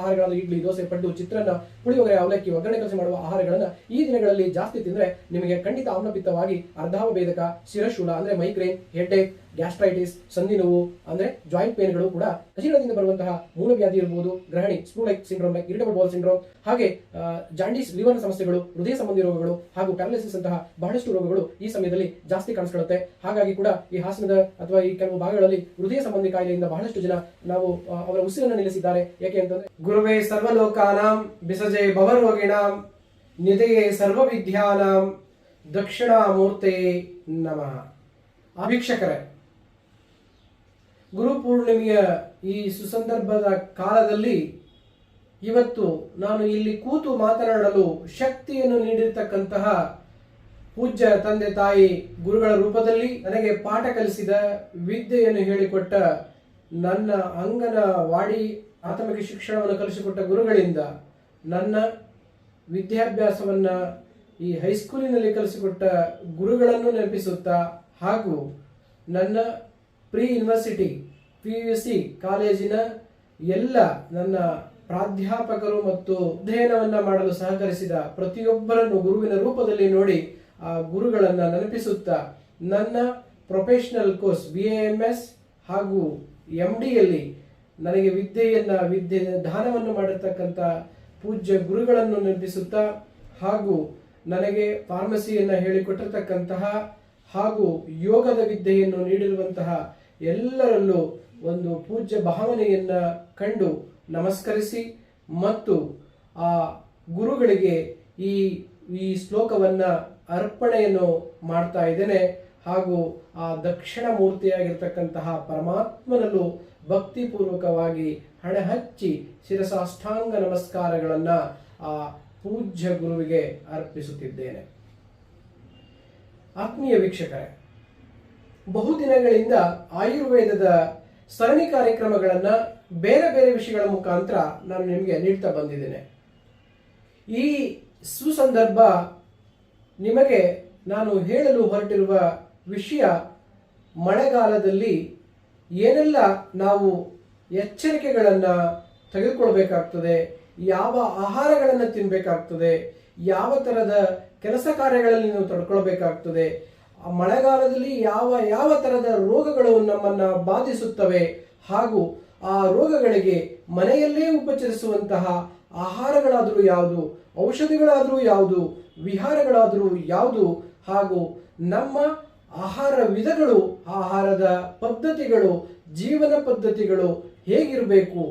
ಆಹಾರಗಳಾದ ಇಡ್ಲಿ, ದೋಸೆ, ಪಡ್ಡು, ಚಿತ್ರಾನ್ನ, ಪುಳಿಯೋಗರೆ, ಅವಲಕ್ಕಿ ಒಗ್ಗರಣೆ ಕೆಲಸ ಮಾಡುವ ಆಹಾರಗಳನ್ನ ಈ ದಿನಗಳಲ್ಲಿ ಜಾಸ್ತಿ ತಿಂದ್ರೆ ನಿಮಗೆ ಖಂಡಿತ ಆಮ್ಲಪಿತ್ತವಾಗಿ ಅರ್ಧಾವಭೇದಕ ಶಿರಶೂಲ ಅಂದ್ರೆ ಮೈಗ್ರೇನ್ ಹೆಡ್ಡೇಕ್ ಗ್ಯಾಸ್ಟ್ರೈಟಿಸ್, ಸಂಧಿ ನೋವು, ಅಂದ್ರೆ ಜಾಯಿಂಟ್ ಪೇನ್ಗಳು ಕೂಡ ಅಜೀರ್ಣದಿಂದ ಬರುವಂತಹ ಮೂಲವ್ಯಾಧಿ ಇರಬಹುದು ಗ್ರಹಣಿ ಸ್ಟೂಲೈಕ್ ಸಿಂಡ್ರೋಮ್ ಇರಿಟಬಲ್ ಬಾಲ್ ಸಿಂಡ್ರೋಮ್ ಹಾಗೆ ಜಾಂಡೀಸ್ ಲಿವರ್ ಸಮಸ್ಯೆಗಳು, ಹೃದಯ ಸಂಬಂಧಿ ರೋಗಗಳು, ಹಾಗೂ ಪ್ಯಾರಾಲಿಸಿಸ್ ಅಂತಹ ಬಹಳಷ್ಟು ರೋಗಗಳು ಈ ಸಮಯದಲ್ಲಿ ಜಾಸ್ತಿ ಕಾಣಿಸ್ಕೊಳ್ಳುತ್ತೆ. ಹಾಗಾಗಿ ಕೂಡ ಈ ಹಾಸನದ ಅಥವಾ ಈ ಕೆಲವು ಭಾಗಗಳಲ್ಲಿ ಹೃದಯ ಸಂಬಂಧಿ ಕಾಯಿಲೆಯಿಂದ ಬಹಳಷ್ಟು ಜನ ನಾವು ಅವರ ಉಸಿರನ್ನು ನಿಲ್ಲಿಸಿದ್ದಾರೆ. ಯಾಕೆ ಅಂತಂದ್ರೆ ಗುರುವೇ ಸರ್ವಲೋಕಾನಾಂ ಬಿಸಜೆ ಭವರೋಗಿಣಾಂ ಸರ್ವ ಸರ್ವವಿದ್ಯಾನಾಂ ದಕ್ಷಿಣಾಮೂರ್ತೆ ನಮಃ. ಅಭೀಕ್ಷಕರೇ ಗುರು ಪೂರ್ಣಿಮೆಯ ಈ ಸುಸಂದರ್ಭದ ಕಾಲದಲ್ಲಿ ಇವತ್ತು ನಾನು ಇಲ್ಲಿ ಕೂತು ಮಾತನಾಡಲು ಶಕ್ತಿಯನ್ನು ನೀಡಿರ್ತಕ್ಕಂತಹ ಪೂಜ್ಯ ತಂದೆ ತಾಯಿ ಗುರುಗಳ ರೂಪದಲ್ಲಿ ನನಗೆ ಪಾಠ ಕಲಿಸಿದ ವಿದ್ಯೆಯನ್ನು ಹೇಳಿಕೊಟ್ಟ ನನ್ನ ಅಂಗನವಾಡಿ ಪ್ರಾಥಮಿಕ ಶಿಕ್ಷಣವನ್ನು ಕಲಿಸಿಕೊಟ್ಟ ಗುರುಗಳಿಂದ ನನ್ನ ವಿದ್ಯಾಭ್ಯಾಸವನ್ನ ಈ ಹೈಸ್ಕೂಲಿನಲ್ಲಿ ಕಲಿಸಿಕೊಟ್ಟ ಗುರುಗಳನ್ನು ನೆನಪಿಸುತ್ತಾ ಹಾಗೂ ನನ್ನ pre university P U C ಕಾಲೇಜಿನ ಎಲ್ಲ ನನ್ನ ಪ್ರಾಧ್ಯಾಪಕರು ಮತ್ತು ಅಧ್ಯಯನವನ್ನು ಮಾಡಲು ಸಹಕರಿಸಿದ ಪ್ರತಿಯೊಬ್ಬರನ್ನು ಗುರುವಿನ ರೂಪದಲ್ಲಿ ನೋಡಿ ಆ ಗುರುಗಳನ್ನು ನೆನಪಿಸುತ್ತಾ ನನ್ನ professional course B M S ಹಾಗೂ ಎಂ ಡಿಯಲ್ಲಿ ನನಗೆ ವಿದ್ಯೆಯನ್ನ ವಿದ್ಯೆ ದಾನವನ್ನು ಮಾಡಿರ್ತಕ್ಕಂಥ ಪೂಜ್ಯ ಗುರುಗಳನ್ನು ನೆನಪಿಸುತ್ತಾ ಹಾಗೂ ನನಗೆ ಫಾರ್ಮಸಿಯನ್ನ ಹೇಳಿಕೊಟ್ಟಿರ್ತಕ್ಕಂತಹ ಹಾಗೂ ಯೋಗದ ವಿದ್ಯೆಯನ್ನು ನೀಡಿರುವಂತಹ ಎಲ್ಲರಲ್ಲೂ ಒಂದು ಪೂಜ್ಯ ಭಾವನೆಯನ್ನ ಕಂಡು ನಮಸ್ಕರಿಸಿ ಮತ್ತು ಆ ಗುರುಗಳಿಗೆ ಈ ಈ ಶ್ಲೋಕವನ್ನ ಅರ್ಪಣೆಯನ್ನು ಮಾಡ್ತಾ ಇದ್ದೇನೆ. ಹಾಗೂ ಆ ದಕ್ಷಿಣ ಮೂರ್ತಿಯಾಗಿರ್ತಕ್ಕಂತಹ ಪರಮಾತ್ಮನಲ್ಲೂ ಭಕ್ತಿಪೂರ್ವಕವಾಗಿ ಹಣೆ ಹಚ್ಚಿ ಶಿರಸಾಷ್ಟಾಂಗ ನಮಸ್ಕಾರಗಳನ್ನ ಆ ಪೂಜ್ಯ ಗುರುವಿಗೆ ಅರ್ಪಿಸುತ್ತಿದ್ದೇನೆ. ಆತ್ಮೀಯ ವೀಕ್ಷಕರೇ ಬಹುದಿನಗಳಿಂದ ಆಯುರ್ವೇದದ ಸರಣಿ ಕಾರ್ಯಕ್ರಮಗಳನ್ನು ಬೇರೆ ಬೇರೆ ವಿಷಯಗಳ ಮುಖಾಂತರ ನಾನು ನಿಮಗೆ ನೀಡ್ತಾ ಬಂದಿದ್ದೇನೆ. ಈ ಸುಸಂದರ್ಭ ನಿಮಗೆ ನಾನು ಹೇಳಲು ಹೊರಟಿರುವ ವಿಷಯ ಮಳೆಗಾಲದಲ್ಲಿ ಏನೆಲ್ಲ ನಾವು ಎಚ್ಚರಿಕೆಗಳನ್ನು ತೆಗೆದುಕೊಳ್ಬೇಕಾಗ್ತದೆ, ಯಾವ ಆಹಾರಗಳನ್ನು ತಿನ್ನಬೇಕಾಗ್ತದೆ ಯಾವ ಥರದ ಕೆಲಸ ಕಾರ್ಯಗಳಲ್ಲಿ ನೀವು ತಡ್ಕೊಳ್ಬೇಕಾಗ್ತದೆ ಆ ಮಳೆಗಾಲದಲ್ಲಿ ಯಾವ ಯಾವ ಥರದ ರೋಗಗಳು ನಮ್ಮನ್ನ ಬಾಧಿಸುತ್ತವೆ ಹಾಗೂ ಆ ರೋಗಗಳಿಗೆ ಮನೆಯಲ್ಲೇ ಉಪಚರಿಸುವಂತಹ ಆಹಾರಗಳಾದರೂ ಯಾವುದು, ಔಷಧಿಗಳಾದರೂ ಯಾವುದು, ವಿಹಾರಗಳಾದರೂ ಯಾವುದು ಹಾಗೂ ನಮ್ಮ ಆಹಾರ ವಿಧಗಳು, ಆಹಾರದ ಪದ್ಧತಿಗಳು, ಜೀವನ ಪದ್ಧತಿಗಳು ಹೇಗಿರಬೇಕು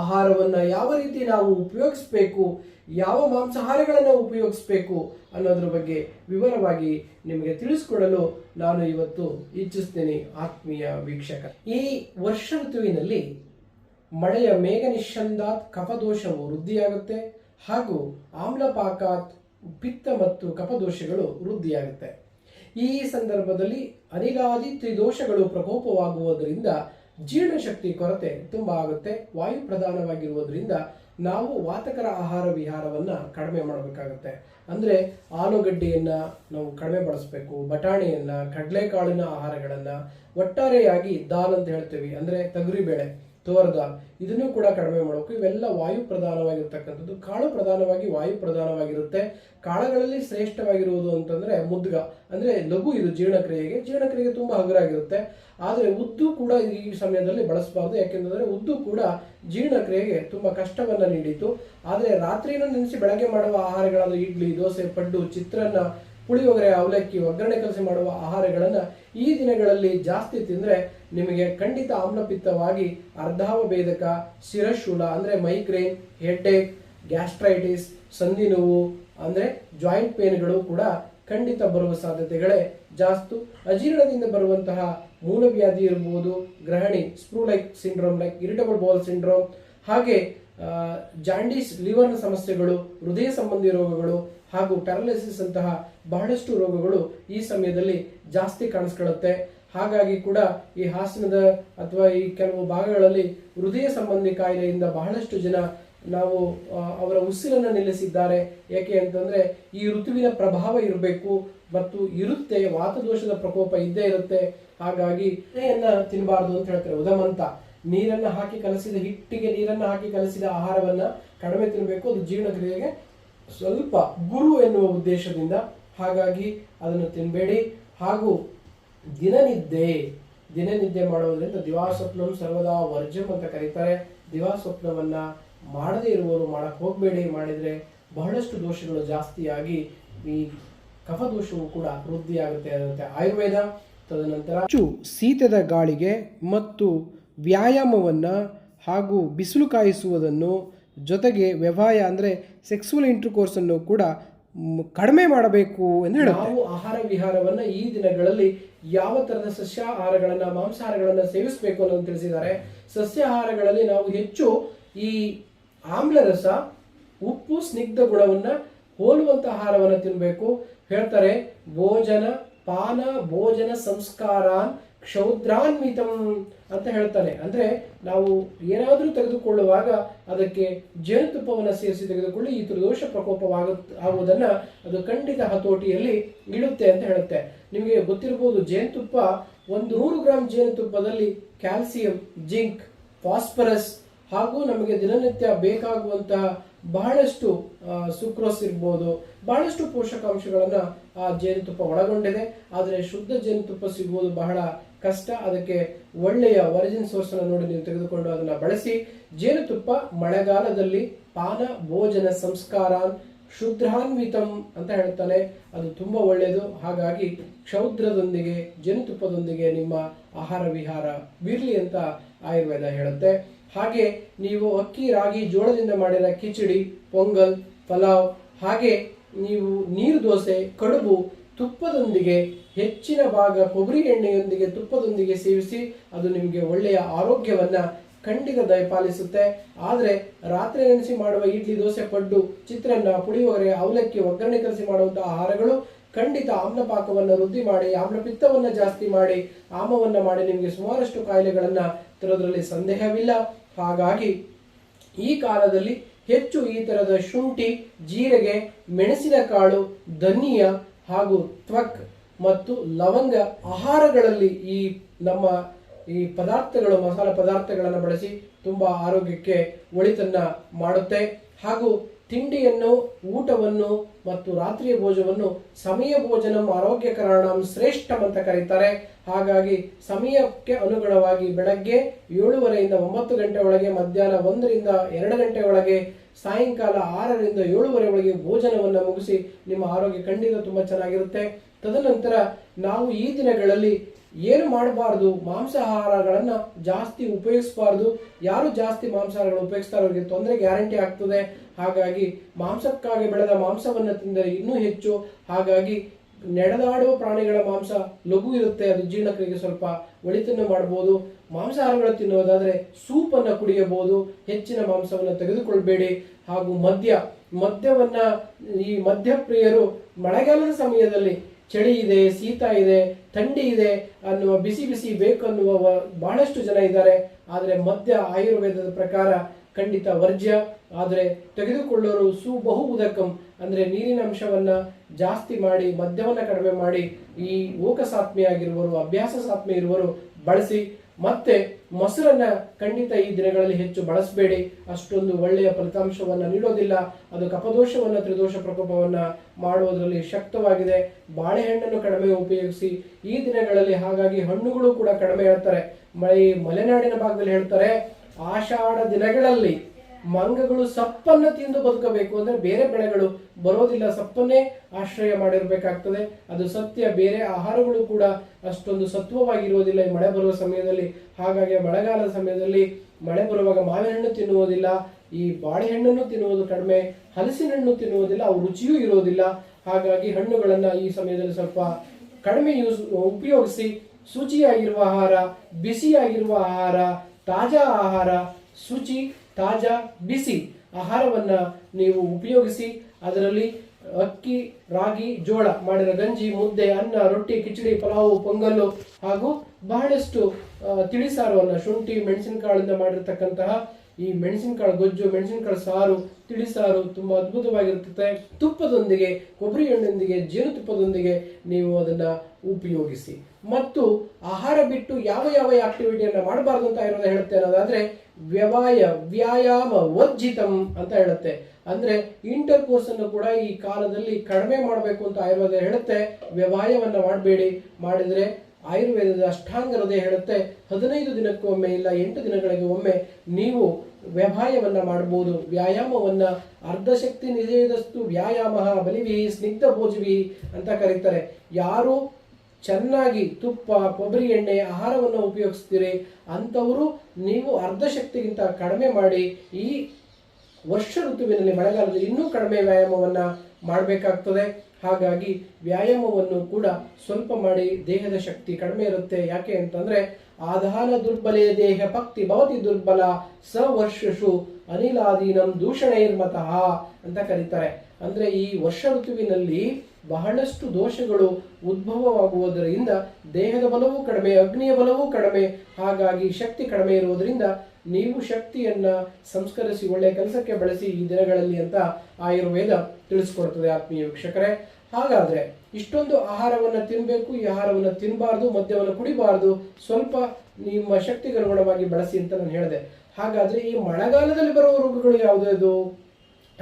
ಆಹಾರವನ್ನು ಯಾವ ರೀತಿ ನಾವು ಉಪಯೋಗಿಸ್ಬೇಕು, ಯಾವ ಮಾಂಸಾಹಾರಗಳನ್ನು ಉಪಯೋಗಿಸ್ಬೇಕು ಅನ್ನೋದ್ರ ಬಗ್ಗೆ ವಿವರವಾಗಿ ನಿಮಗೆ ತಿಳಿಸ್ಕೊಡಲು ನಾನು ಇವತ್ತು ಇಚ್ಛಿಸ್ತೇನೆ ಆತ್ಮೀಯ ವೀಕ್ಷಕ ಈ ವರ್ಷ ಋತುವಿನಲ್ಲಿ ಮಳೆಯ ಮೇಘ ನಿಶ್ಚಂದಾತ್ ಕಪದೋಷವು ವೃದ್ಧಿಯಾಗುತ್ತೆ ಹಾಗೂ ಆಮ್ಲಪಾಕಾತ್, ಪಿತ್ತ ಮತ್ತು ಕಪದೋಷಗಳು ವೃದ್ಧಿಯಾಗುತ್ತೆ. ಈ ಸಂದರ್ಭದಲ್ಲಿ ಅನಿಗಾದಿ ತ್ರಿದೋಷಗಳು ಪ್ರಕೋಪವಾಗುವುದರಿಂದ ಜೀರ್ಣಶಕ್ತಿ ಕೊರತೆ ತುಂಬ ಆಗುತ್ತೆ. ವಾಯು ಪ್ರಧಾನವಾಗಿರುವುದರಿಂದ ನಾವು ವಾತಕರ ಆಹಾರ ವಿಹಾರವನ್ನ ಕಡಿಮೆ ಮಾಡಬೇಕಾಗತ್ತೆ. ಅಂದರೆ ಆಲೂಗಡ್ಡೆಯನ್ನ ನಾವು ಕಡಿಮೆ ಬಳಸಬೇಕು, ಬಟಾಣಿಯನ್ನ, ಕಡಲೆಕಾಳಿನ ಆಹಾರಗಳನ್ನ ಒಟ್ಟಾರೆಯಾಗಿ ದಾಲ್ ಅಂತ ಹೇಳ್ತೀವಿ. ಅಂದ್ರೆ ತೊಗರಿಬೇಳೆ. ತೋರ ದಾಲ್ ಇದನ್ನು ಕೂಡ ಕಡಿಮೆ ಮಾಡಬೇಕು ಇವೆಲ್ಲ ವಾಯು ಪ್ರಧಾನವಾಗಿರ್ತಕ್ಕಂಥದ್ದು. ಕಾಳು ಪ್ರಧಾನವಾಗಿ ವಾಯು ಪ್ರಧಾನವಾಗಿರುತ್ತೆ. ಕಾಳುಗಳಲ್ಲಿ ಶ್ರೇಷ್ಠವಾಗಿರುವುದು ಅಂತಂದ್ರೆ ಮುದ್ಗ. ಅಂದ್ರೆ ಲಘು ಇದು ಜೀರ್ಣಕ್ರಿಯೆಗೆ. ಜೀರ್ಣಕ್ರಿಯೆಗೆ ತುಂಬಾ ಹಗುರಾಗಿರುತ್ತೆ. ಆದರೆ ಉದ್ದು ಕೂಡ ಈ ಸಮಯದಲ್ಲಿ ಬಳಸಬಾರ್ದು. ಯಾಕೆಂದ್ರೆ ಉದ್ದು ಕೂಡ ಜೀರ್ಣಕ್ರಿಯೆಗೆ ತುಂಬಾ ಕಷ್ಟವನ್ನ ನೀಡಿತು. ಆದರೆ ರಾತ್ರಿಯನ್ನು ನೆನೆಸಿ ಬೆಳಗ್ಗೆ ಮಾಡುವ ಆಹಾರಗಳಾದ ಇಡ್ಲಿ, ದೋಸೆ, ಪಡ್ಡು, ಚಿತ್ರಾನ್ನ ಪುಳಿಯೋಗರೆ, ಅವಲಕ್ಕಿ, ಒಗ್ಗರಣೆ ಕಲಸಿ ಮಾಡುವ ಆಹಾರಗಳನ್ನು ಈ ದಿನಗಳಲ್ಲಿ ಜಾಸ್ತಿ ತಿಂದ್ರೆ ನಿಮಗೆ ಖಂಡಿತ ಆಮ್ಲಪಿತ್ತವಾಗಿ ಅರ್ಧಾವಭೇದಕ ಶಿರಶೂಲ ಅಂದ್ರೆ ಮೈಗ್ರೇನ್, ಹೆಡ್ಡೇಕ್, ಗ್ಯಾಸ್ಟ್ರೈಟಿಸ್, ಸಂಧಿ ನೋವು ಅಂದ್ರೆ ಜಾಯಿಂಟ್ ಪೇನ್ಗಳು ಕೂಡ ಖಂಡಿತ ಬರುವ ಸಾಧ್ಯತೆಗಳೇ ಜಾಸ್ತಿ. ಅಜೀರ್ಣದಿಂದ ಬರುವಂತಹ ಮೂಲವ್ಯಾಧಿ ಇರಬಹುದು ಗ್ರಹಣಿ sprue like syndrome, like irritable bowel syndrome, ಹಾಗೆ ಜಾಂಡೀಸ್, ಲಿವರ್ನ ಸಮಸ್ಯೆಗಳು, ಹೃದಯ ಸಂಬಂಧಿ ರೋಗಗಳು ಹಾಗೂ ಪ್ಯಾರಾಲಿಸಿಸ್ ಅಂತಹ ಬಹಳಷ್ಟು ರೋಗಗಳು ಈ ಸಮಯದಲ್ಲಿ ಜಾಸ್ತಿ ಕಾಣಿಸ್ಕೊಳ್ಳುತ್ತೆ. ಹಾಗಾಗಿ ಕೂಡ ಈ ಹಾಸನದ ಅಥವಾ ಈ ಕೆಲವು ಭಾಗಗಳಲ್ಲಿ ಹೃದಯ ಸಂಬಂಧಿ ಕಾಯಿಲೆಯಿಂದ ಬಹಳಷ್ಟು ಜನ ನಾವು ಅವರ ಉಸಿರನ್ನು ನಿಲ್ಲಿಸಿದ್ದಾರೆ. ಏಕೆ ಅಂತಂದ್ರೆ ಈ ಋತುವಿನ ಪ್ರಭಾವ ಇರಬೇಕು ಮತ್ತು ಇರುತ್ತೆ, ವಾತದೋಷದ ಪ್ರಕೋಪ ಇದ್ದೇ ಇರುತ್ತೆ. ಹಾಗಾಗಿ ತಿನ್ನಬಾರ್ದು ಅಂತ ಹೇಳ್ತಾರೆ ಉದಮಂತ. ನೀರನ್ನು ಹಾಕಿ ಕಲಸಿದ ಹಿಟ್ಟಿಗೆ ನೀರನ್ನು ಹಾಕಿ ಕಲಸಿದ ಆಹಾರವನ್ನ ಕಡಿಮೆ ತಿನ್ನಬೇಕು ಅದು ಜೀರ್ಣಕ್ರಿಯೆಗೆ ಸ್ವಲ್ಪ ಗುರು ಎನ್ನುವ ಉದ್ದೇಶದಿಂದ ಹಾಗಾಗಿ ಅದನ್ನು ತಿನ್ನಬೇಡಿ ಹಾಗೂ ದಿನನಿದ್ದೆ ದಿನನಿದ್ದೆ ಮಾಡೋದ್ರಿಂದ ದಿವಾಸ್ವಪ್ನಂ ಸರ್ವದಾ ವರ್ಜಂ ಅಂತ ಕರೀತಾರೆ. ದಿವಾಸ್ವಪ್ನವನ್ನ ಮಾಡದೇ ಇರುವವರು ಮಾಡಕ್ ಹೋಗಬೇಡಿ. ಮಾಡಿದ್ರೆ ಬಹಳಷ್ಟು ದೋಷಗಳು ಜಾಸ್ತಿಯಾಗಿ ಈ ಕಫ ದೋಷವು ಕೂಡ ವೃದ್ಧಿಯಾಗುತ್ತೆ ಅನ್ನುತ್ತೆ ಆಯುರ್ವೇದ. ತದನಂತರ ಹೆಚ್ಚು ಶೀತದ ಗಾಳಿಗೆ ಮತ್ತು ವ್ಯಾಯಾಮವನ್ನು ಹಾಗೂ ಬಿಸಿಲು ಕಾಯಿಸುವುದನ್ನು ಜೊತೆಗೆ ವ್ಯವಹಾಯ ಅಂದರೆ ಸೆಕ್ಸುವಲ್ ಇಂಟರ್ಕೋರ್ಸನ್ನು ಕೂಡ ಕಡಿಮೆ ಮಾಡಬೇಕು ಎಂದು ಹೇಳುತ್ತೆ. ನಾವು ಆಹಾರ ವಿಹಾರವನ್ನು ಈ ದಿನಗಳಲ್ಲಿ ಯಾವ ಥರದ ಸಸ್ಯಾಹಾರಗಳನ್ನು ಮಾಂಸಾಹಾರಗಳನ್ನು ಸೇವಿಸಬೇಕು ಅನ್ನೋದು ತಿಳಿಸಿದ್ದಾರೆ. ಸಸ್ಯಾಹಾರಗಳಲ್ಲಿ ನಾವು ಹೆಚ್ಚು ಈ ಆಮ್ಲರಸ ಉಪ್ಪು, ಸ್ನಿಗ್ಧ ಗುಣವನ್ನ ಹೋಲುವಂಥ ಆಹಾರವನ್ನು ತಿನ್ನಬೇಕು ಹೇಳ್ತಾರೆ, ಭೋಜನ ಪಾನ ಭೋಜನ ಸಂಸ್ಕಾರಾನ್ ಕ್ಷೌದ್ರಾನ್ವಿತಂ ಅಂತ ಹೇಳ್ತಾನೆ. ಅಂದ್ರೆ ನಾವು ಏನಾದರೂ ತೆಗೆದುಕೊಳ್ಳುವಾಗ ಅದಕ್ಕೆ ಜೇನುತುಪ್ಪವನ್ನು ಸೇರಿಸಿ ತೆಗೆದುಕೊಳ್ಳಿ, ಈ ತ್ರಿದೋಷ ಪ್ರಕೋಪವಾಗ ಆಗುವುದನ್ನು ಅದು ಖಂಡಿತ ಹತೋಟಿಯಲ್ಲಿ ಇಳುತ್ತೆ ಅಂತ ಹೇಳುತ್ತೆ. ನಿಮಗೆ ಗೊತ್ತಿರಬಹುದು ಜೇನುತುಪ್ಪ ಒಂದು ನೂರು ಗ್ರಾಮ್ ಜೇನುತುಪ್ಪದಲ್ಲಿ ಕ್ಯಾಲ್ಸಿಯಂ, ಜಿಂಕ್, ಫಾಸ್ಫರಸ್ ಹಾಗೂ ನಮಗೆ ದಿನನಿತ್ಯ ಬೇಕಾಗುವಂತಹ ಬಹಳಷ್ಟು ಸುಕ್ರೋಸ್ ಇರ್ಬೋದು. ಬಹಳಷ್ಟು ಪೋಷಕಾಂಶಗಳನ್ನ ಆ ಜೇನುತುಪ್ಪ ಒಳಗೊಂಡಿದೆ. ಆದರೆ ಶುದ್ಧ ಜೇನುತುಪ್ಪ ಸಿಗುವುದು ಬಹಳ ಕಷ್ಟ, ಅದಕ್ಕೆ ಒಳ್ಳೆಯ ಒರಿಜಿನ್ ಸೋರ್ಸ್ ಅನ್ನು ನೋಡಿ ನೀವು ತೆಗೆದುಕೊಂಡು ಅದನ್ನ ಬಳಸಿ. ಜೇನುತುಪ್ಪ, ಮಳೆಗಾಲದಲ್ಲಿ ಪಾನ, ಭೋಜನ ಸಂಸ್ಕಾರ ಶುದ್ರಾನ್ವಿತಂ ಅಂತ ಹೇಳ್ತಾನೆ ಅದು ತುಂಬಾ ಒಳ್ಳೆಯದು. ಹಾಗಾಗಿ ಕ್ಷೌದ್ರದೊಂದಿಗೆ, ಜೇನುತುಪ್ಪದೊಂದಿಗೆ ನಿಮ್ಮ ಆಹಾರ ವಿಹಾರ ಬಿರ್ಲಿ ಅಂತ ಆಯುರ್ವೇದ ಹೇಳುತ್ತೆ. ಹಾಗೆ ನೀವು ಅಕ್ಕಿ, ರಾಗಿ, ಜೋಳದಿಂದ ಮಾಡಿದ ಕಿಚಡಿ, ಪೊಂಗಲ್, ಪಲಾವ್, ಹಾಗೆ ನೀವು ನೀರು ದೋಸೆ, ಕಡುಬು, ತುಪ್ಪದೊಂದಿಗೆ ಹೆಚ್ಚಿನ ಭಾಗ ಕೊಬ್ಬರಿ ಎಣ್ಣೆಯೊಂದಿಗೆ ತುಪ್ಪದೊಂದಿಗೆ ಸೇವಿಸಿ ಅದು ನಿಮಗೆ ಒಳ್ಳೆಯ ಆರೋಗ್ಯವನ್ನು ಖಂಡಿತ ದಯಪಾಲಿಸುತ್ತೆ. ಆದರೆ ರಾತ್ರಿ ನೆನೆಸಿ ಮಾಡುವ ಇಡ್ಲಿ, ದೋಸೆ, ಪಡ್ಡು, ಚಿತ್ರಾನ್ನ, ಪುಳಿಯೋಗರೆ, ಅವಲಕ್ಕಿ, ಒಗ್ಗರಣೆ ಕಲಸಿ ಮಾಡುವಂತಹ ಆಹಾರಗಳು ಖಂಡಿತ ಆಮ್ಲಪಾಕವನ್ನು ವೃದ್ಧಿ ಮಾಡಿ, ಆಮ್ಲಪಿತ್ತವನ್ನು ಜಾಸ್ತಿ ಮಾಡಿ, ಆಮವನ್ನ ಮಾಡಿ ನಿಮಗೆ ಸುಮಾರಷ್ಟು ಕಾಯಿಲೆಗಳನ್ನು ತರೋದರಲ್ಲಿ ಸಂದೇಹವಿಲ್ಲ. ಹಾಗಾಗಿ ಈ ಕಾಲದಲ್ಲಿ ಹೆಚ್ಚು ಈ ತರದ ಶುಂಠಿ, ಜೀರಿಗೆ ಮೆಣಸಿನ ಕಾಳು ಧನಿಯ ಹಾಗೂ ತ್ವಕ್ ಮತ್ತು ಲವಂಗ ಆಹಾರಗಳಲ್ಲಿ ಈ ನಮ್ಮ ಈ ಪದಾರ್ಥಗಳು, ಮಸಾಲ ಪದಾರ್ಥಗಳನ್ನು ಬಳಸಿ ತುಂಬಾ ಆರೋಗ್ಯಕ್ಕೆ ಒಳಿತನ್ನ ಮಾಡುತ್ತೆ. ಹಾಗೂ ತಿಂಡಿಯನ್ನು, ಊಟವನ್ನು ಮತ್ತು ರಾತ್ರಿಯ ಭೋಜವನ್ನು ಸಮಯ ಭೋಜನಂ ಆರೋಗ್ಯಕರಣಂ ಶ್ರೇಷ್ಠ ಅಂತ ಕರೀತಾರೆ. ಹಾಗಾಗಿ ಸಮಯಕ್ಕೆ ಅನುಗುಣವಾಗಿ ಬೆಳಗ್ಗೆ ಏಳುವರೆಯಿಂದ ಒಂಬತ್ತು ಗಂಟೆ ಒಳಗೆ, ಮಧ್ಯಾಹ್ನ ಒಂದರಿಂದ ಎರಡು ಗಂಟೆ ಒಳಗೆ ಸಾಯಂಕಾಲ ಆರರಿಂದ ಏಳುವರೆ ಒಳಗೆ ಭೋಜನವನ್ನು ಮುಗಿಸಿ ನಿಮ್ಮ ಆರೋಗ್ಯ ಖಂಡಿತ ತುಂಬ ಚೆನ್ನಾಗಿರುತ್ತೆ. ತದನಂತರ ನಾವು ಈ ದಿನಗಳಲ್ಲಿ ಏನು ಮಾಡಬಾರ್ದು? ಮಾಂಸಾಹಾರಗಳನ್ನು ಜಾಸ್ತಿ ಉಪಯೋಗಿಸಬಾರ್ದು. ಯಾರು ಜಾಸ್ತಿ ಮಾಂಸಾಹಾರಗಳು ಉಪಯೋಗಿಸ್ತಾರೋ ಅವರಿಗೆ ತೊಂದರೆ ಗ್ಯಾರಂಟಿ ಆಗ್ತದೆ. ಹಾಗಾಗಿ ಮಾಂಸಕ್ಕಾಗಿ ಬೆಳೆದ ಮಾಂಸವನ್ನು ತಿಂದರೆ ಇನ್ನೂ ಹೆಚ್ಚು. ಹಾಗಾಗಿ ನಡೆದಾಡುವ ಪ್ರಾಣಿಗಳ ಮಾಂಸ ಲಘು ಇರುತ್ತೆ, ಅದು ಜೀರ್ಣಕ್ರಿಯೆಗೆ ಸ್ವಲ್ಪ ಒಳಿತನ್ನು ಮಾಡಬಹುದು ಮಾಂಸಾಹಾರಗಳು ತಿನ್ನುವುದಾದ್ರೆ ಸೂಪನ್ನು ಕುಡಿಯಬಹುದು, ಹೆಚ್ಚಿನ ಮಾಂಸವನ್ನು ತೆಗೆದುಕೊಳ್ಬೇಡಿ. ಹಾಗೂ ಮದ್ಯ, ಮದ್ಯವನ್ನು ಈ ಮದ್ಯಪ್ರಿಯರು ಮಳೆಗಾಲದ ಸಮಯದಲ್ಲಿ ಚಳಿ ಇದೆ, ಶೀತ ಇದೆ, ಥಂಡಿ ಇದೆ ಅನ್ನುವ ಬಿಸಿ ಬಿಸಿ ಬೇಕು ಅನ್ನುವ ಬಹಳಷ್ಟು ಜನ ಇದ್ದಾರೆ. ಆದರೆ ಮದ್ಯ ಆಯುರ್ವೇದದ ಪ್ರಕಾರ ಖಂಡಿತ ವರ್ಜ್ಯ. ಆದರೆ ತೆಗೆದುಕೊಳ್ಳೋರು ಸುಬಹು ಉದಕಂ ಅಂದ್ರೆ ನೀರಿನ ಅಂಶವನ್ನ ಜಾಸ್ತಿ ಮಾಡಿ, ಮದ್ಯವನ್ನು ಕಡಿಮೆ ಮಾಡಿ ಈ ಓಕಸಾತ್ಮೆಯಾಗಿರುವರು ಅಭ್ಯಾಸ ಸಾತ್ಮೆ ಇರುವರು ಬಳಸಿ. ಮತ್ತೆ ಮೊಸರನ್ನ ಖಂಡಿತ ಈ ದಿನಗಳಲ್ಲಿ ಹೆಚ್ಚು ಬಳಸಬೇಡಿ. ಅಷ್ಟೊಂದು ಒಳ್ಳೆಯ ಫಲಿತಾಂಶವನ್ನ ನೀಡೋದಿಲ್ಲ. ಅದು ಕಪದೋಷವನ್ನ, ತ್ರಿದೋಷ ಪ್ರಕೋಪವನ್ನ ಮಾಡುವುದರಲ್ಲಿ ಶಕ್ತವಾಗಿದೆ. ಬಾಳೆಹಣ್ಣನ್ನು ಕಡಿಮೆ ಉಪಯೋಗಿಸಿ. ಈ ದಿನಗಳಲ್ಲಿ ಹಾಗಾಗಿ ಹಣ್ಣುಗಳು ಕೂಡ ಕಡಿಮೆ ಹೇಳ್ತಾರೆ. ಮಳೆ, ಮಲೆನಾಡಿನ ಭಾಗದಲ್ಲಿ ಹೇಳ್ತಾರೆ. ಆಷಾಢ ದಿನಗಳಲ್ಲಿ ಮಂಗಗಳು ಸಪ್ಪನ್ನ ತಿಂದು ಬದುಕಬೇಕು ಅಂದ್ರೆ ಬೇರೆ ಬೆಳೆಗಳು ಬರೋದಿಲ್ಲ, ಸಪ್ಪನ್ನೇ ಆಶ್ರಯ ಮಾಡಿರ್ಬೇಕಾಗ್ತದೆ. ಅದು ಸತ್ಯ, ಬೇರೆ ಆಹಾರಗಳು ಕೂಡ ಅಷ್ಟೊಂದು ಸತ್ವವಾಗಿರುವುದಿಲ್ಲ. ಈ ಮಳೆ ಬರುವ ಸಮಯದಲ್ಲಿ, ಹಾಗಾಗಿ ಮಳೆಗಾಲದ ಸಮಯದಲ್ಲಿ ಮಳೆ ಬರುವಾಗ ಮಾವಿನ ಹಣ್ಣು ತಿನ್ನುವುದಿಲ್ಲ. ಈ ಬಾಳೆಹಣ್ಣನ್ನು ತಿನ್ನುವುದು ಕಡಿಮೆ ಹಲಸಿನ ಹಣ್ಣು ತಿನ್ನುವುದಿಲ್ಲ, ಅವು ರುಚಿಯೂ ಇರುವುದಿಲ್ಲ. ಹಾಗಾಗಿ ಹಣ್ಣುಗಳನ್ನು ಈ ಸಮಯದಲ್ಲಿ ಸ್ವಲ್ಪ ಕಡಿಮೆ ಯೂಸ್ ಉಪಯೋಗಿಸಿ, ಶುಚಿಯಾಗಿರುವ ಆಹಾರ, ಬಿಸಿಯಾಗಿರುವ ಆಹಾರ ತಾಜಾ ಆಹಾರ ಶುಚಿ, ತಾಜಾ ಬಿಸಿ ಆಹಾರವನ್ನ ನೀವು ಉಪಯೋಗಿಸಿ ಅದರಲ್ಲಿ ಅಕ್ಕಿ, ರಾಗಿ, ಜೋಳ ಮಾಡಿದ ಗಂಜಿ, ಮುದ್ದೆ, ಅನ್ನ, ರೊಟ್ಟಿ, ಕಿಚಡಿ, ಪಲಾವು, ಪೊಂಗಲ್ಲು ಹಾಗೂ ಬಹಳಷ್ಟು ತಿಳಿಸಾರವನ್ನು ಶುಂಠಿ, ಮೆಣಸಿನಕಾಳಿಂದ ಮಾಡಿರ್ತಕ್ಕಂತಹ ಈ ಮೆಣಸಿನಕಾಳು ಗೊಜ್ಜು, ಮೆಣಸಿನಕಾಳು ಸಾರು, ತಿಳಿ ಸಾರು ತುಂಬ ಅದ್ಭುತವಾಗಿರುತ್ತದೆ. ತುಪ್ಪದೊಂದಿಗೆ, ಕೊಬ್ಬರಿ ಎಣ್ಣೆಯೊಂದಿಗೆ ಜೇನುತುಪ್ಪದೊಂದಿಗೆ ನೀವು ಅದನ್ನ ಉಪಯೋಗಿಸಿ. ಮತ್ತು ಆಹಾರ ಬಿಟ್ಟು ಯಾವ ಯಾವ ಆಕ್ಟಿವಿಟಿಯನ್ನು ಮಾಡಬಾರ್ದು ಅಂತ ಇರೋದು ಹೇಳುತ್ತೆ ಅನ್ನೋದಾದ್ರೆ, ವ್ಯವಾಯ, ವ್ಯಾಯಾಮ ವರ್ಜಿತಂ ಅಂತ ಹೇಳುತ್ತೆ. ಅಂದ್ರೆ ಇಂಟರ್ ಕೋರ್ಸ್ ಅನ್ನು ಕೂಡ ಈ ಕಾಲದಲ್ಲಿ ಕಡಿಮೆ ಮಾಡಬೇಕು ಅಂತ ಆಯುರ್ವೇದ ಹೇಳುತ್ತೆ. ವ್ಯವಾಯವನ್ನು ಮಾಡಬೇಡಿ, ಮಾಡಿದ್ರೆ ಆಯುರ್ವೇದದ ಅಷ್ಟಾಂಗ ಹೃದಯ ಹೇಳುತ್ತೆ, ಹದಿನೈದು ದಿನಕ್ಕೊಮ್ಮೆ ಇಲ್ಲ, ಎಂಟು ದಿನಗಳಿಗೆ ಒಮ್ಮೆ ನೀವು ವ್ಯಭಾಯವನ್ನು ಮಾಡಬಹುದು. ವ್ಯಾಯಾಮವನ್ನ ಅರ್ಧಶಕ್ತಿ ನಿಜದಷ್ಟು ವ್ಯಾಯಾಮ ಬಲಿವಿ ಸ್ನಿಗ್ಧ ಭೋಜವಿ ಅಂತ ಕರೀತಾರೆ. ಯಾರು ಚೆನ್ನಾಗಿ ತುಪ್ಪ, ಕೊಬ್ಬರಿ ಎಣ್ಣೆ ಆಹಾರವನ್ನು ಉಪಯೋಗಿಸ್ತೀರಿ, ಅಂಥವರು ನೀವು ಅರ್ಧ ಶಕ್ತಿಗಿಂತ ಕಡಿಮೆ ಮಾಡಿ ಈ ವರ್ಷ ಋತುವಿನಲ್ಲಿ ಮಳೆಗಾಲದಲ್ಲಿ ಇನ್ನೂ ಕಡಿಮೆ ವ್ಯಾಯಾಮವನ್ನು ಮಾಡಬೇಕಾಗ್ತದೆ. ಹಾಗಾಗಿ ವ್ಯಾಯಾಮವನ್ನು ಕೂಡ ಸ್ವಲ್ಪ ಮಾಡಿ ದೇಹದ ಶಕ್ತಿ ಕಡಿಮೆ ಇರುತ್ತೆ. ಯಾಕೆ ಅಂತಂದ್ರೆ ಆಧಾನ ದುರ್ಬಲೇ ದೇಹ ಭಕ್ತಿ ಭವತಿ ದುರ್ಬಲ ಸ ವರ್ಷಷು ಅನಿಲಾದೀನಂ ದೂಷಣೈರ್ಮತಃ ಅಂತ ಕರೀತಾರೆ. ಅಂದ್ರೆ ಈ ವರ್ಷ ಋತುವಿನಲ್ಲಿ ಬಹಳಷ್ಟು ದೋಷಗಳು ಉದ್ಭವವಾಗುವುದರಿಂದ ದೇಹದ ಬಲವೂ ಕಡಿಮೆ, ಅಗ್ನಿಯ ಬಲವೂ ಕಡಿಮೆ, ಹಾಗಾಗಿ ಶಕ್ತಿ ಕಡಿಮೆ ಇರುವುದರಿಂದ ನೀವು ಶಕ್ತಿಯನ್ನ ಸಂಸ್ಕರಿಸಿ ಒಳ್ಳೆಯ ಕೆಲಸಕ್ಕೆ ಬಳಸಿ ಈ ದಿನಗಳಲ್ಲಿ ಅಂತ ಆಯುರ್ವೇದ ತಿಳಿಸ್ಕೊಡ್ತದೆ ಆತ್ಮೀಯ ವೀಕ್ಷಕರೇ. ಹಾಗಾದ್ರೆ ಇಷ್ಟೊಂದು ಆಹಾರವನ್ನ ತಿನ್ನಬೇಕು ಈ ಆಹಾರವನ್ನು ತಿನ್ನಬಾರ್ದು ಮದ್ಯವನ್ನು ಕುಡಿಬಾರ್ದು, ಸ್ವಲ್ಪ ನಿಮ್ಮ ಶಕ್ತಿಗನುಗುಣವಾಗಿ ಬಳಸಿ ಅಂತ ನಾನು ಹೇಳಿದೆ. ಹಾಗಾದ್ರೆ ಈ ಮಳೆಗಾಲದಲ್ಲಿ ಬರುವ ರೋಗಗಳು ಯಾವುದು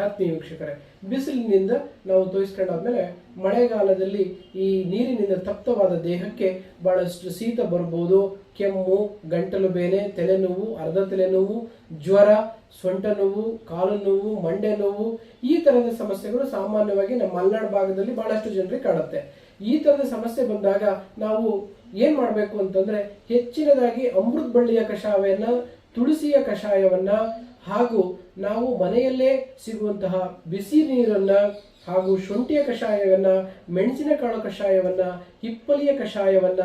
ಆತ್ಮೀಯ ವೀಕ್ಷಕರೇ, ಬಿಸಿಲಿನಿಂದ ನಾವು ತೋರಿಸ್ಕೊಂಡಾದ್ಮೇಲೆ ಮಳೆಗಾಲದಲ್ಲಿ ಈ ನೀರಿನಿಂದ ತಪ್ತವಾದ ದೇಹಕ್ಕೆ ಬಹಳಷ್ಟು ಶೀತ ಬರ್ಬೋದು. ಕೆಮ್ಮು, ಗಂಟಲು ಬೇನೆ, ತಲೆನೋವು, ಅರ್ಧ ತಲೆನೋವು, ಜ್ವರ, ಸೊಂಟ ನೋವು, ಕಾಲು ನೋವು, ಮಂಡೆ ನೋವು, ಈ ತರದ ಸಮಸ್ಯೆಗಳು ಸಾಮಾನ್ಯವಾಗಿ ನಮ್ಮ ಮಲೆನಾಡು ಭಾಗದಲ್ಲಿ ಬಹಳಷ್ಟು ಜನರಿಗೆ ಕಾಣುತ್ತೆ. ಈ ತರದ ಸಮಸ್ಯೆ ಬಂದಾಗ ನಾವು ಏನ್ ಮಾಡಬೇಕು ಅಂತಂದ್ರೆ ಹೆಚ್ಚಿನದಾಗಿ ಅಮೃತ ಬಳ್ಳಿಯ ಕಷಾಯವನ್ನ ತುಳಸಿಯ ಕಷಾಯವನ್ನ ಹಾಗೂ ನಾವು ಮನೆಯಲ್ಲೇ ಸಿಗುವಂತಹ ಬಿಸಿ ನೀರನ್ನ ಹಾಗೂ ಶುಂಠಿಯ ಕಷಾಯವನ್ನ, ಮೆಣಸಿನಕಾಳು ಕಷಾಯವನ್ನ, ಹಿಪ್ಪಲಿಯ ಕಷಾಯವನ್ನ,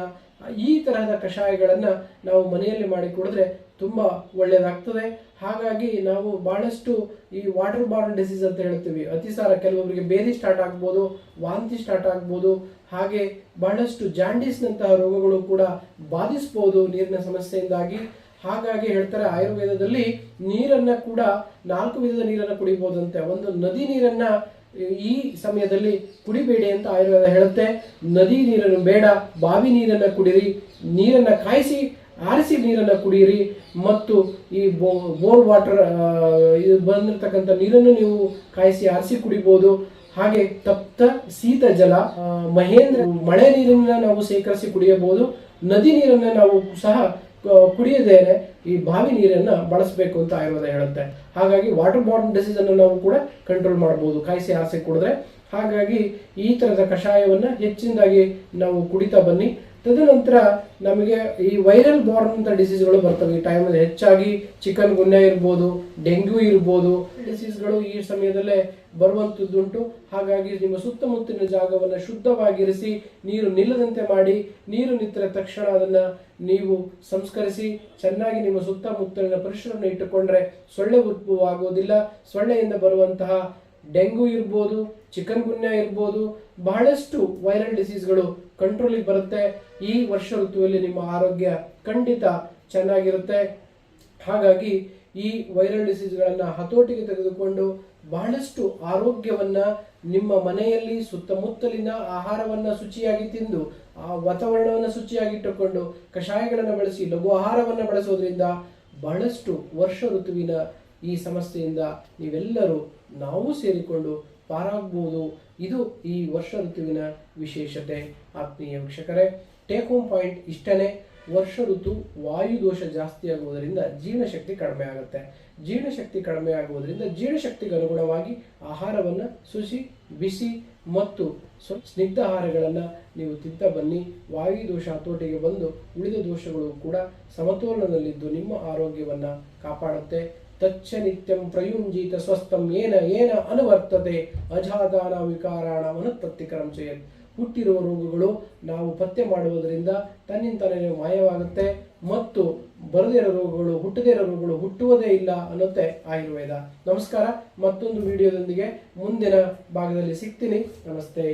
ಈ ತರಹದ ಕಷಾಯಗಳನ್ನು ನಾವು ಮನೆಯಲ್ಲಿ ಮಾಡಿ ಕುಡಿದ್ರೆ ತುಂಬಾ ಒಳ್ಳೆಯದಾಗ್ತದೆ ಹಾಗಾಗಿ ನಾವು ಬಹಳಷ್ಟು ಈ ವಾಟರ್ ಬಾರ್ನ್ ಡಿಸೀಸ್ ಅಂತ ಹೇಳ್ತೀವಿ. ಅತಿಸಾರ ಕೆಲವೊಬ್ಬರಿಗೆ ಬೇದಿ ಸ್ಟಾರ್ಟ್ ಆಗ್ಬೋದು, ವಾಂತಿ ಸ್ಟಾರ್ಟ್ ಆಗ್ಬೋದು, ಹಾಗೆ ಬಹಳಷ್ಟು ಜಾಂಡೀಸ್ನಂತಹ ರೋಗಗಳು ಕೂಡ ಬಾಧಿಸ್ಬೋದು ನೀರಿನ ಸಮಸ್ಯೆಯಿಂದಾಗಿ. ಹಾಗಾಗಿ ಹೇಳ್ತಾರೆ ಆಯುರ್ವೇದದಲ್ಲಿ ನೀರನ್ನ ಕೂಡ ನಾಲ್ಕು ವಿಧದ ನೀರನ್ನ ಕುಡಿಬಹುದಂತೆ. ಒಂದು ನದಿ ನೀರನ್ನ ಈ ಸಮಯದಲ್ಲಿ ಕುಡಿಬೇಡಿ ಅಂತ ಆಯುರ್ವೇದ ಹೇಳುತ್ತೆ. ನದಿ ನೀರನ್ನು ಬೇಡ, ಬಾವಿ ನೀರನ್ನ ಕುಡಿರಿ, ನೀರನ್ನ ಕಾಯಿಸಿ, ಆರಿಸಿ ನೀರನ್ನ ಕುಡಿಯಿರಿ. ಮತ್ತು ಈ ಬೋ, ಬೋರ್ ವಾಟರ್ ಇದು ಬಂದಿರತಕ್ಕಂಥ ನೀರನ್ನು ನೀವು ಕಾಯಿಸಿ, ಆರಿಸಿ ಕುಡಿಬಹುದು. ಹಾಗೆ ತಪ್ತ ಶೀತ ಜಲ ಮಹೇಂದ್ರ ಮಳೆ ನೀರನ್ನ ನಾವು ಶೇಖರಿಸಿ ಕುಡಿಯಬಹುದು. ನದಿ ನೀರನ್ನ ನಾವು ಸಹ ಕುಡಿಯದೇನೆ ಈ ಬಾವಿ ನೀರನ್ನ ಬಳಸಬೇಕು ಅಂತ ಆಯುರ್ವೇದ ಹೇಳುತ್ತೆ. ಹಾಗಾಗಿ ವಾಟರ್ ಬಾರ್ನ್ ಡಿಸೀಸನ್ನು ನಾವು ಕೂಡ ಕಂಟ್ರೋಲ್ ಮಾಡಬಹುದು ಕಾಯಿಸಿ ಆಸೆ ಕುಡಿದ್ರೆ. ಹಾಗಾಗಿ ಈ ತರದ ಕಷಾಯವನ್ನ ಹೆಚ್ಚಿನದಾಗಿ ನಾವು ಕುಡಿತಾ ಬನ್ನಿ. ತದನಂತರ ನಮಗೆ ಈ ವೈರಲ್ ಬಾರ್ನ್ ಅಂತ ಡಿಸೀಸ್ಗಳು ಬರ್ತವೆ. ಈ ಟೈಮಲ್ಲಿ ಹೆಚ್ಚಾಗಿ ಚಿಕನ್ ಗುನ್ಯಾ ಇರ್ಬೋದು ಡೆಂಗ್ಯೂ ಇರ್ಬೋದು ಡಿಸೀಸ್ಗಳು ಈ ಸಮಯದಲ್ಲೇ ಬರುವಂಥದ್ದುಂಟು ಹಾಗಾಗಿ ನಿಮ್ಮ ಸುತ್ತಮುತ್ತಲಿನ ಜಾಗವನ್ನು ಶುದ್ಧವಾಗಿರಿಸಿ, ನೀರು ನಿಲ್ಲದಂತೆ ಮಾಡಿ, ನೀರು ನಿಂತರ ತಕ್ಷಣ ಅದನ್ನು ನೀವು ಸಂಸ್ಕರಿಸಿ, ಚೆನ್ನಾಗಿ ನಿಮ್ಮ ಸುತ್ತಮುತ್ತಲಿನ ಪರಿಸರವನ್ನು ಇಟ್ಟುಕೊಂಡ್ರೆ ಸೊಳ್ಳೆ ಆಗೋದಿಲ್ಲ ಸೊಳ್ಳೆಯಿಂದ ಬರುವಂತಹ ಡೆಂಗ್ಯೂ ಇರ್ಬೋದು ಚಿಕನ್ ಗುನ್ಯಾ ಇರ್ಬೋದು, ಬಹಳಷ್ಟು ವೈರಲ್ ಡಿಸೀಸ್ಗಳು ಕಂಟ್ರೋಲಿಗೆ ಬರುತ್ತೆ. ಈ ವರ್ಷ ಋತುವಲ್ಲಿ ನಿಮ್ಮ ಆರೋಗ್ಯ ಖಂಡಿತ ಚೆನ್ನಾಗಿರುತ್ತೆ. ಹಾಗಾಗಿ ಈ ವೈರಲ್ ಡಿಸೀಸ್ಗಳನ್ನು ಹತೋಟಿಗೆ ತೆಗೆದುಕೊಂಡು ಬಹಳಷ್ಟು ಆರೋಗ್ಯವನ್ನ ನಿಮ್ಮ ಮನೆಯಲ್ಲಿ ಸುತ್ತಮುತ್ತಲಿನ ಆಹಾರವನ್ನ ಶುಚಿಯಾಗಿ ತಿಂದು, ಆ ವಾತಾವರಣವನ್ನು ಶುಚಿಯಾಗಿಟ್ಟುಕೊಂಡು ಕಷಾಯಗಳನ್ನು ಬಳಸಿ, ಲಘು ಆಹಾರವನ್ನು ಬಳಸೋದ್ರಿಂದ ಬಹಳಷ್ಟು ವರ್ಷ ಋತುವಿನ ಈ ಸಮಸ್ಯೆಯಿಂದ ನೀವೆಲ್ಲರೂ ನಾವು ಸೇರಿಕೊಂಡು ಪಾರಾಗ್ಬೋದು. ಇದು ಈ ವರ್ಷ ಋತುವಿನ ವಿಶೇಷತೆ. ಆತ್ಮೀಯ ವೀಕ್ಷಕರೇ ಟೇಕ್ ಹೋಮ್ ಪಾಯಿಂಟ್ ಇಷ್ಟನೇ. ವರ್ಷ ಋತು ವಾಯು ದೋಷ ಜಾಸ್ತಿ ಆಗುವುದರಿಂದ ಜೀರ್ಣಶಕ್ತಿ ಕಡಿಮೆ ಆಗುತ್ತೆ. ಜೀರ್ಣಶಕ್ತಿ ಕಡಿಮೆ ಆಗುವುದರಿಂದ ಜೀರ್ಣಶಕ್ತಿಗೆ ಅನುಗುಣವಾಗಿ ಆಹಾರವನ್ನು ಸುಸಿ, ಬಿಸಿ ಮತ್ತು ಸ್ನಿಗ್ಧ ಆಹಾರಗಳನ್ನು ನೀವು ತಿಂತ ಬನ್ನಿ. ವಾಯು ದೋಷ ಹತೋಟಿಗೆ ಬಂದು ಉಳಿದ ದೋಷಗಳು ಕೂಡ ಸಮತೋಲನದಲ್ಲಿದ್ದು ನಿಮ್ಮ ಆರೋಗ್ಯವನ್ನು ಕಾಪಾಡುತ್ತೆ. ತಚ್ಚ ನಿತ್ಯಂ ಪ್ರಯುಂಜೀತ ಸ್ವಸ್ಥಂ ಏನ ಏನ ಅನುವರ್ತತೆ ಅಜಾದಾನ ವಿಕಾರಾಣ ಅನುತ್ಪತ್ತಿಕರಂ ಚಯತ್ ಹುಟ್ಟಿರುವ ರೋಗಗಳು ನಾವು ಪತ್ತೆ ಮಾಡುವುದರಿಂದ ತನ್ನಿಂತಾನೇ ಮಾಯವಾಗುತ್ತೆ ಮತ್ತು ಬರದೇ ರೋಗಗಳು, ಹುಟ್ಟದೇ ಇರೋ ರೋಗಗಳು ಹುಟ್ಟುವುದೇ ಇಲ್ಲ ಅನ್ನುತ್ತೆ ಆಯುರ್ವೇದ. ನಮಸ್ಕಾರ, ಮತ್ತೊಂದು ವಿಡಿಯೋದೊಂದಿಗೆ ಮುಂದಿನ ಭಾಗದಲ್ಲಿ ಸಿಗ್ತೀನಿ. ನಮಸ್ತೆ.